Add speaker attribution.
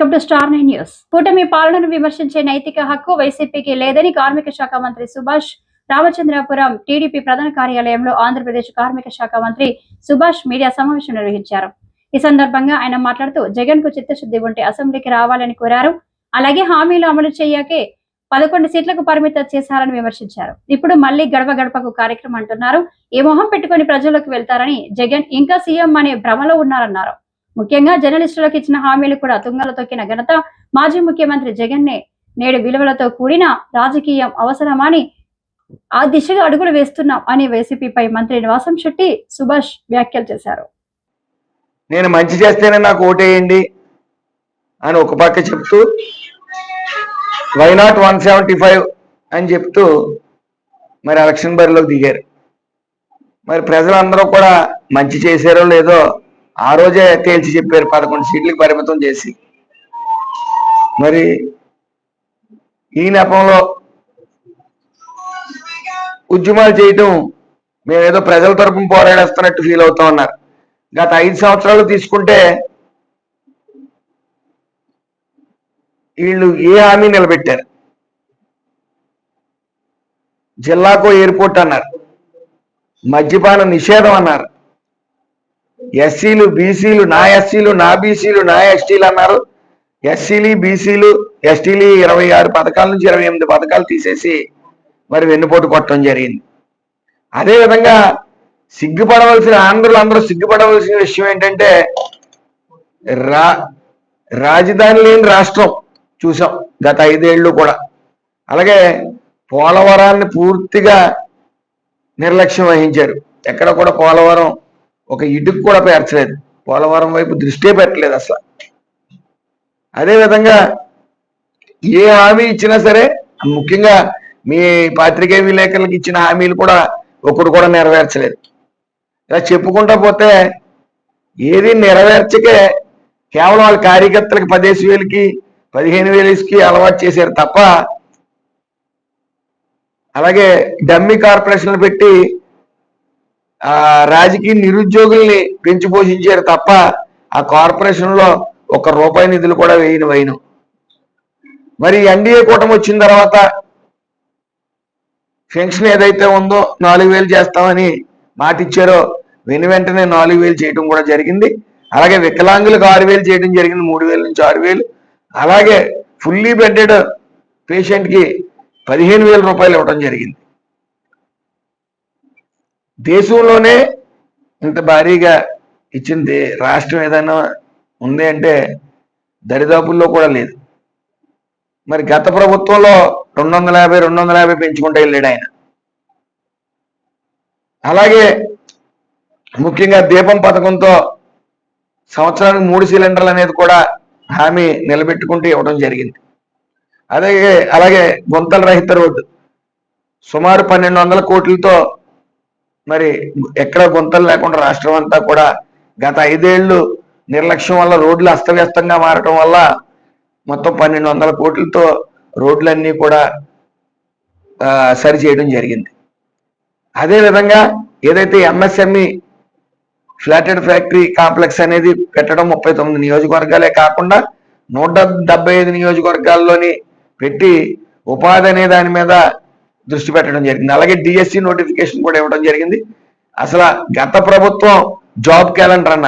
Speaker 1: Welcome to star nine news. కూటమి పాలనను విమర్శించే నైతిక హక్కు వైసీపీకి లేదని కార్మిక శాఖ మంత్రి సుభాష్ రామచంద్రాపురం టీడీపీ ప్రధాన కార్యాలయంలో ఆంధ్రప్రదేశ్ కార్మిక శాఖ మంత్రి సుభాష్ మీడియా సమావేశం నిర్వహించారు. ఈ సందర్భంగా ఆయన మాట్లాడుతూ జగన్కు చిత్తశుద్ధి ఉంటే అసెంబ్లీకి రావాలని కోరారు. అలాగే హామీలు అమలు చేయకే పదకొండు సీట్లకు పరిమితం చేశారని విమర్శించారు. ఇప్పుడు మళ్ళీ గడప గడపకు కార్యక్రమం అంటున్నారు. ఈ మొహం పెట్టుకుని ప్రజలకు వెళ్తారని జగన్ ఇంకా సీఎం అనే భ్రమలో ఉన్నారన్నారు. ముఖ్యంగా జర్నలిస్టులకు ఇచ్చిన హామీలు కూడా తుంగలు తొక్కిన ఘనత మాజీ ముఖ్యమంత్రి జగన్ నే నేడు విలువలతో కూడిన రాజకీయం అవసరమని ఆ దిశగా అడుగులు వేస్తున్నాం అని వైసీపీపై మంత్రి నివాసం శెట్టి సుభాష్ వ్యాఖ్యలు చేశారు.
Speaker 2: నేను మంచి చేస్తేనే నాకు ఓటేయండి అని ఒక పక్క చెప్తూ why not one seventy five అని చెప్తూ మరి ఎలక్షన్ బరిలోకి దిగారు. మరి ప్రజలందరూ కూడా మంచి చేశారో లేదో ఆ రోజే తేల్చి చెప్పారు పదకొండు సీట్లకు పరిమితం చేసి. మరి ఈ నెపంలో ఉద్యమాలు చేయటం మేమేదో ప్రజల తరపున పోరాడేస్తున్నట్టు ఫీల్ అవుతా ఉన్నారు. గత ఐదు సంవత్సరాలు తీసుకుంటే వీళ్ళు ఏ హామీ నిలబెట్టారు? జిల్లాకు ఎయిర్పోర్ట్ అన్నారు. మద్యపాన నిషేధం అన్నారు. ఎస్సీలు బీసీలు నా ఎస్సీలు నా బీసీలు నా ఎస్టీలు అన్నారు. ఎస్సీలు బీసీలు ఎస్టీలు ఇరవై ఆరు పథకాల నుంచి ఇరవై ఎనిమిది పథకాలు తీసేసి మరి వెన్నుపోటు కొట్టడం జరిగింది. అదేవిధంగా సిగ్గుపడవలసిన ఆంధ్రులు అందరూ సిగ్గుపడవలసిన విషయం ఏంటంటే రా రాజధాని లేని రాష్ట్రం చూసాం గత ఐదేళ్ళు కూడా. అలాగే పోలవరాన్ని పూర్తిగా నిర్లక్ష్యం వహించారు. ఎక్కడ కూడా పోలవరం ఒక ఇటుకు కూడా పేర్చలేదు. పోలవరం వైపు దృష్టే పెట్టలేదు అసలు. అదేవిధంగా ఏ హామీ ఇచ్చినా సరే ముఖ్యంగా మీ పాత్రికేయ విలేకరులకు ఇచ్చిన హామీలు కూడా ఒకడు కూడా నెరవేర్చలేదు. ఇలా చెప్పుకుంటా పోతే ఏది నెరవేర్చకే కేవలం వాళ్ళ కార్యకర్తలకు పదిహేను వేలకి పదిహేను వేలకి అలవాటు చేశారు తప్ప అలాగే డమ్మి కార్పొరేషన్లు పెట్టి ఆ రాజకీయ నిరుద్యోగుల్ని పెంచి పోషించారు తప్ప ఆ కార్పొరేషన్లో ఒక రూపాయి నిధులు కూడా వేయని వైను. మరి ఎన్డీఏ కూటమి వచ్చిన తర్వాత పెన్షన్ ఏదైతే ఉందో నాలుగు వేలు చేస్తామని మాట ఇచ్చారో వెను వెంటనే నాలుగు వేలు చేయడం కూడా జరిగింది. అలాగే వికలాంగులకు ఆరు వేలు చేయడం జరిగింది మూడు వేల నుంచి ఆరు వేలు. అలాగే ఫుల్లీ బెడ్డెడ్ పేషెంట్కి పదిహేను వేల రూపాయలు ఇవ్వడం జరిగింది. దేశంలోనే ఇంత భారీగా ఇచ్చింది రాష్ట్రం ఏదైనా ఉంది అంటే దరిదాపుల్లో కూడా లేదు. మరి గత ప్రభుత్వంలో రెండు వందల యాభై రెండు వందల యాభై పెంచుకుంటూ వెళ్ళాడు ఆయన. అలాగే ముఖ్యంగా దీపం పథకంతో సంవత్సరానికి మూడు సిలిండర్లు అనేది కూడా హామీ నిలబెట్టుకుంటూ ఇవ్వడం జరిగింది. అలాగే అలాగే గుంతల రహిత రోడ్డు. సుమారు పన్నెండు వందల కోట్లతో మరి ఎక్కడ గుంతలు లేకుండా రాష్ట్రం అంతా కూడా గత ఐదేళ్ళు నిర్లక్ష్యం వల్ల రోడ్లు అస్తవ్యస్తంగా మారటం వల్ల మొత్తం పన్నెండు వందల కోట్లతో రోడ్లన్నీ కూడా సరి చేయడం జరిగింది. అదేవిధంగా ఏదైతే ఎంఎస్ఎంఈ ఫ్లాటెడ్ ఫ్యాక్టరీ కాంప్లెక్స్ అనేది పెట్టడం ముప్పై తొమ్మిది నియోజకవర్గాలే కాకుండా నూట డెబ్బై ఐదు నియోజకవర్గాల్లోని పెట్టి ఉపాధి అనే దాని మీద దృష్టి పెట్టడం జరిగింది. అలాగే డిఎస్సి నోటిఫికేషన్ కూడా ఇవ్వడం జరిగింది. అసలు గత ప్రభుత్వం జాబ్ క్యాలెండర్ అన్నారు.